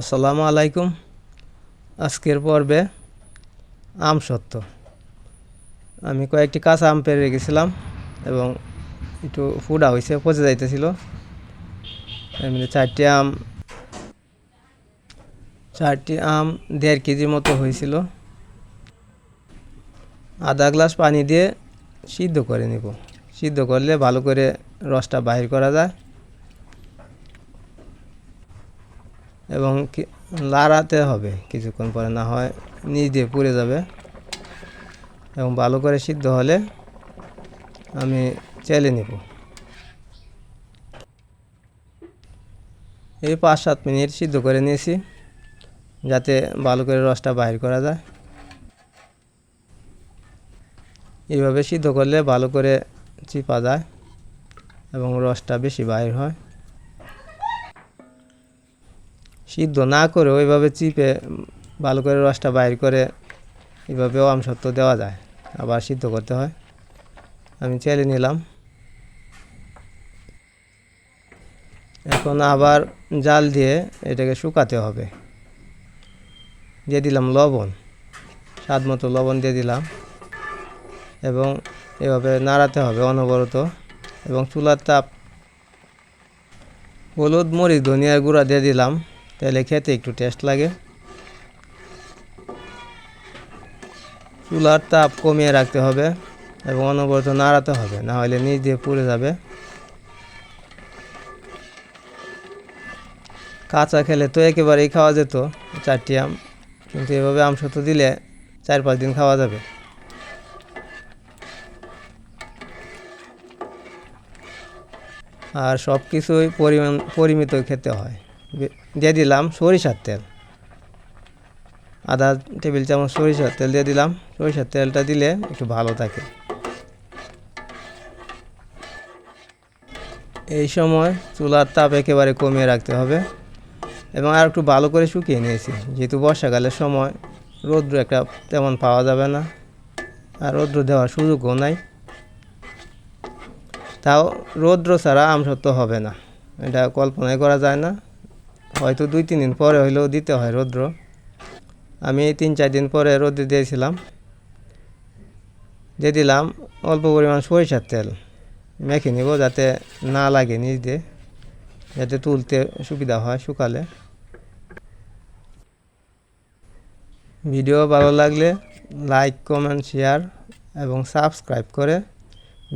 আসসালামু আলাইকুম। আজকের পর্বে আম সত্য। আমি কয়েকটি কাঁচা আম পেরে রেখেছিলাম এবং একটু ফুডা হয়েছে পচে যাইতেছিল। এমনি চারটি আম চারটি আম দেড় কেজির মতো হয়েছিল আধা গ্লাস পানি দিয়ে সিদ্ধ করে নিব। সিদ্ধ করলে ভালো করে রসটা বাহির করা যায়। এবং লাড়াতে হবে। কিছুক্ষণ পরে না হয় নিচ দিয়ে পুড়ে যাবে। এবং ভালো করে সিদ্ধ হলে আমি চেলে নিব। এই পাঁচ সাত মিনিট সিদ্ধ করে নিয়েছি, যাতে ভালো করে রসটা বাইর করা যায়। এইভাবে সিদ্ধ করলে ভালো করে চিপা যায় এবং রসটা বেশি বাইর হয়। সিদ্ধ না করে ওইভাবে চিপে ভালো করে রসটা বাইর করে এইভাবেও আমসত্ব দেওয়া যায়। আবার সিদ্ধ করতে হয়। আমি চেলে নিলাম। এখন আবার জাল দিয়ে এটাকে শুকাতে হবে। দিয়ে দিলাম লবণ। স্বাদ মতো লবণ দিয়ে দিলাম। এবং এভাবে নাড়াতে হবে অনবরত। এবং চুলার তাপ হলুদ, মরিচ, ধনিয়ার গুঁড়া দিয়ে দিলাম। তাহলে খেতে একটু টেস্ট লাগে। চুলার তাপ কমিয়ে রাখতে হবে এবং অনবরত নাড়াতে হবে, না হলে নিচ দিয়ে পুড়ে যাবে। কাঁচা খেলে তো একেবারেই খাওয়া যেত, চারটি আম। কিন্তু এভাবে আম সত্য দিলে চার পাঁচ দিন খাওয়া যাবে। আর সব কিছুই পরিমাণ পরিমিত খেতে হয়। দিয়ে দিলাম সরিষার তেল। আধা টেবিল চামচ সরিষার তেল দিয়ে দিলাম। সরিষার তেলটা দিলে একটু ভালো থাকে। এই সময় চুলার তাপ একেবারে কমিয়ে রাখতে হবে এবং আর একটু ভালো করে শুকিয়ে নিয়েছি। যেহেতু বর্ষাকালের সময় রৌদ্র একটা তেমন পাওয়া যাবে না আর রৌদ্র দেওয়ার সুযোগও নাই। তাও রৌদ্র ছাড়া আমসত্ব হবে না। এটা কল্পনাই করা যায় না। হয়তো দুই, তিন দিন পরে হইলেও দিতে হয় রৌদ্র। আমি এই তিন, চার দিন পরে রোদ্রে দিয়েছিলাম। দিয়ে দিলাম অল্প পরিমাণ সরিষার তেল। মেখে নিব যাতে না লাগে নিচ দিয়ে, যাতে তুলতে সুবিধা হয় শুকালে। ভিডিও ভালো লাগলে লাইক, কমেন্ট, শেয়ার এবং সাবস্ক্রাইব করে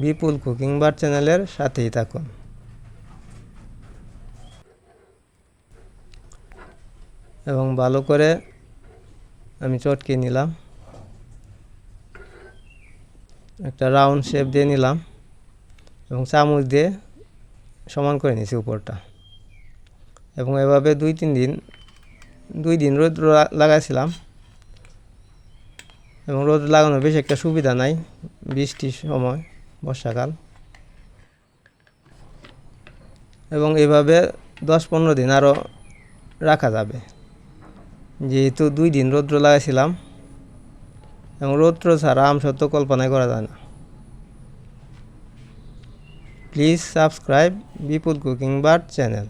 বিপুল কুকিং বার চ্যানেলের সাথেই থাকুন। এবং ভালো করে আমি চটকে নিলাম। একটা রাউন্ড শেপ দিয়ে নিলাম এবং চামচ দিয়ে সমান করে নিয়েছি উপরটা। এবং এভাবে দুই তিন দিন, দুই দিন রোদ লাগাইছিলাম। এবং রোদ লাগানোর বেশি একটা সুবিধা নাই বৃষ্টির সময়, বর্ষাকাল। এবং এভাবে দশ পনেরো দিন আরও রাখা যাবে। যেহেতু দুই দিন রৌদ্র লাগাইছিলাম, এবং রৌদ্র ছাড়া আম সত্য কল্পনাই করা যায় না। Please subscribe Bipul cooking bird channel